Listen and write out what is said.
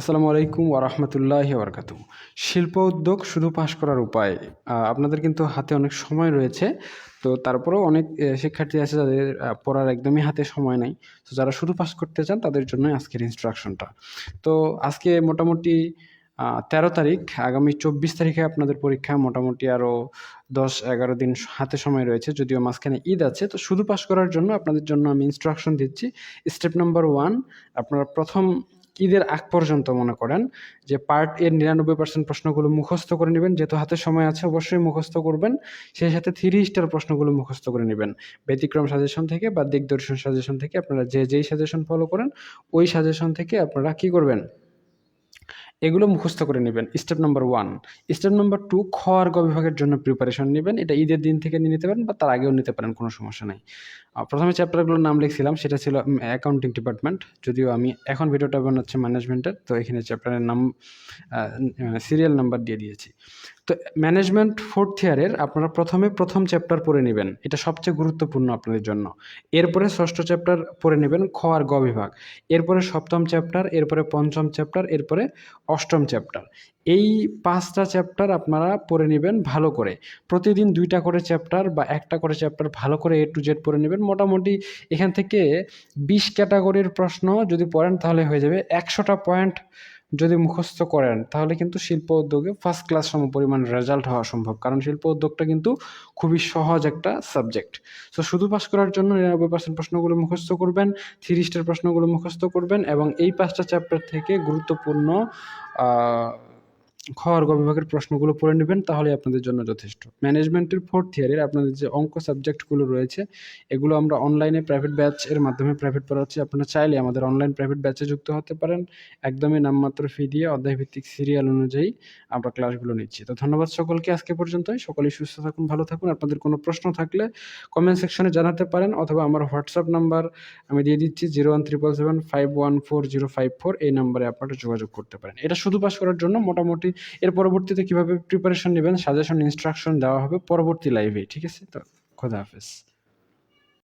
আসসালামু আলাইকুম ওরহমতুল্লাহ বরকাতু শিল্প উদ্যোগ শুধু পাশ করার উপায় আপনাদের কিন্তু হাতে অনেক সময় রয়েছে, তো তারপরেও অনেক শিক্ষার্থী আছে যাদের পড়ার একদমই হাতে সময় নাই। তো যারা শুধু পাস করতে চান, তাদের জন্যই আজকের ইনস্ট্রাকশনটা তো আজকে মোটামুটি তেরো তারিখ, আগামী চব্বিশ তারিখে আপনাদের পরীক্ষা, মোটামুটি আরও দশ এগারো দিন হাতে সময় রয়েছে, যদিও মাঝখানে ঈদ আছে। তো শুধু পাস করার জন্য আপনাদের জন্য আমি ইনস্ট্রাকশন দিচ্ছি। স্টেপ নাম্বার ওয়ান আপনারা প্রথম ঈদের আগ পর্যন্ত মনে করেন যে পার্ট এর নিরানব্বই পার্সেন্ট প্রশ্নগুলো মুখস্থ করে নেবেন, যেহেতু হাতে সময় আছে অবশ্যই মুখস্থ করবেন, সেই সাথে থ্রি স্টার প্রশ্নগুলো মুখস্থ করে নেবেন। ব্যতিক্রম সাজেশন থেকে বা দিকদর্শন সাজেশন থেকে আপনারা যে যেই সাজেশন ফলো করেন, ওই সাজেশন থেকে আপনারা কী করবেন? এগুলো মুখস্থ করে নেবেন। Step number one step number two খ আর বিভাগের জন্য প্রিপারেশন নেবেন। এটা ঈদের দিন থেকে নিয়ে নিতে পারেন বা তার আগেও নিতে পারেন, কোনো সমস্যা নেই। প্রথমে চ্যাপ্টারগুলোর নাম লিখছিলাম, সেটা ছিল অ্যাকাউন্টিং ডিপার্টমেন্ট যদিও আমি এখন ভিডিওটা বানাচ্ছি ম্যানেজমেন্টের তো এখানে চ্যাপ্টারের নাম সিরিয়াল নাম্বার দিয়ে দিয়েছি। তো ম্যানেজমেন্ট ফোর্থ ইয়ারের আপনারা প্রথমে প্রথম চ্যাপ্টার পড়ে নেবেন। এটা সবচেয়ে গুরুত্বপূর্ণ আপনাদের জন্য। এরপরে ষষ্ঠ চ্যাপ্টার পড়ে নেবেন খ আর গ বিভাগ। এরপরে সপ্তম চ্যাপ্টার এরপরে পঞ্চম চ্যাপ্টার এরপরে অষ্টম চ্যাপ্টার এই পাঁচটা চ্যাপ্টার আপনারা পড়ে নেবেন ভালো করে। প্রতিদিন দুইটা করে চ্যাপ্টার বা একটা করে চ্যাপ্টার ভালো করে এ টু জেড পড়ে নেবেন। মোটামুটি এখান থেকে বিশ ক্যাটাগরির প্রশ্ন যদি পড়েন তাহলে হয়ে যাবে একশোটা পয়েন্ট যদি মুখস্থ করেন, তাহলে কিন্তু শিল্প উদ্যোগে ফার্স্ট ক্লাস সম পরিমাণ রেজাল্ট হওয়া সম্ভব। কারণ শিল্প উদ্যোগটা কিন্তু খুবই সহজ একটা সাবজেক্ট সো শুধু পাস করার জন্য নিরানব্বই পার্সেন্ট প্রশ্নগুলো মুখস্থ করবেন থ্রি স্টার প্রশ্নগুলো মুখস্থ করবেন এবং এই পাঁচটা চ্যাপ্টার থেকে গুরুত্বপূর্ণ খ আর গ বিভাগের প্রশ্নগুলো পড়ে নেবেন তাহলে আপনাদের জন্য যথেষ্ট। ম্যানেজমেন্টের ফোর্থ ইয়ারের আপনাদের যে অঙ্ক সাবজেক্টগুলো রয়েছে, এগুলো আমরা অনলাইনে প্রাইভেট ব্যাচ এর মাধ্যমে প্রাইভেট পড়াচ্ছি। আপনারা চাইলে আমাদের অনলাইন প্রাইভেট ব্যাচে যুক্ত হতে পারেন। একদমই নামমাত্র ফি দিয়ে অধ্যায়ভিত্তিক সিরিয়াল অনুযায়ী আমরা ক্লাসগুলো নিচ্ছি। তো ধন্যবাদ সকলকে আজকে পর্যন্তই। সকলেই সুস্থ থাকুন, ভালো থাকুন। আপনাদের কোনো প্রশ্ন থাকলে কমেন্ট সেকশনে জানাতে পারেন অথবা আমার হোয়াটসঅ্যাপ নাম্বার আমি দিয়ে দিচ্ছি zero one triple seven five one four zero five four এই নাম্বারে আপনারা যোগাযোগ করতে পারেন। এটা শুধু পাস করার জন্য, মোটামুটি এর পরবর্তীতে কীভাবে প্রিপারেশন নেবেন সাজেশন ইনস্ট্রাকশন দেওয়া হবে পরবর্তী লাইভে ঠিক আছে? তো, খোদা হাফেজ।